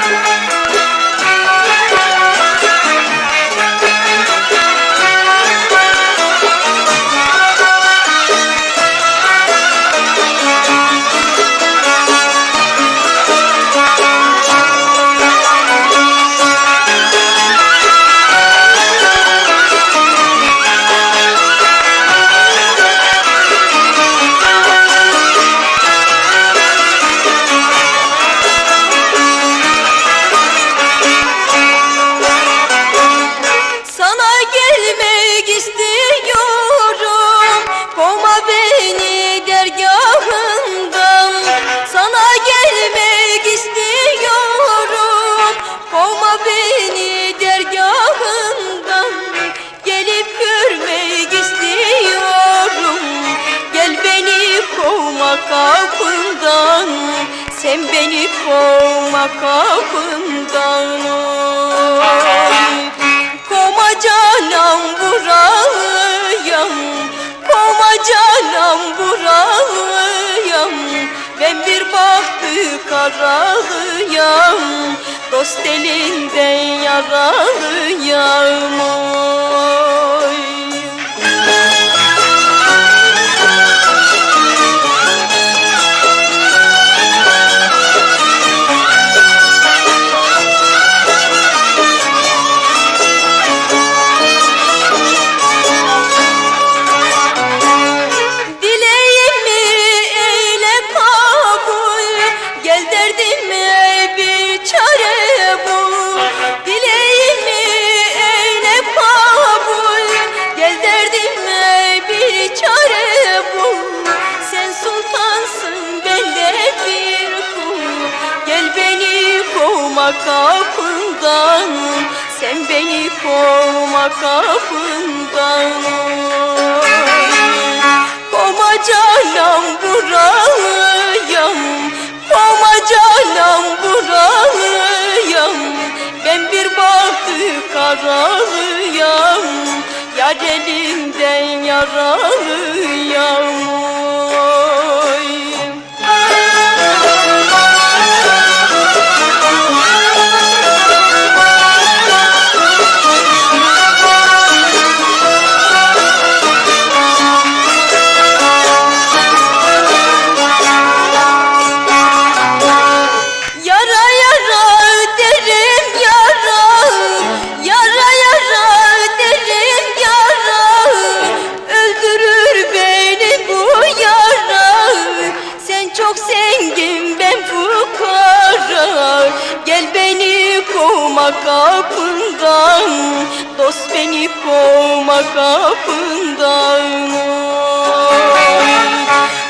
Thank you. Kapından Sen beni kovma kapından Kovma canım burayam Kovma canım burayam Ben bir bahtı karalıyam Dost elinden yaralıyam oy. Kovma kapından Sen beni kovma kapından. Kovma canım burayam Kovma canım burayam Ben bir bahtı karalıyam Yar elinden yaralıyam kovma kapından Dost beni kovma kapından.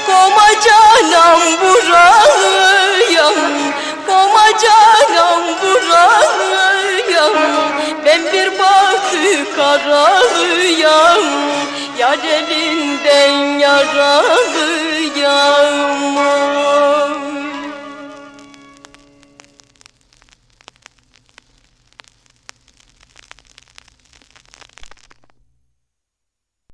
Kovma canım burayam Kovma canım burayam Ben bir bahtı karalıyam Yar elinden yaralıyam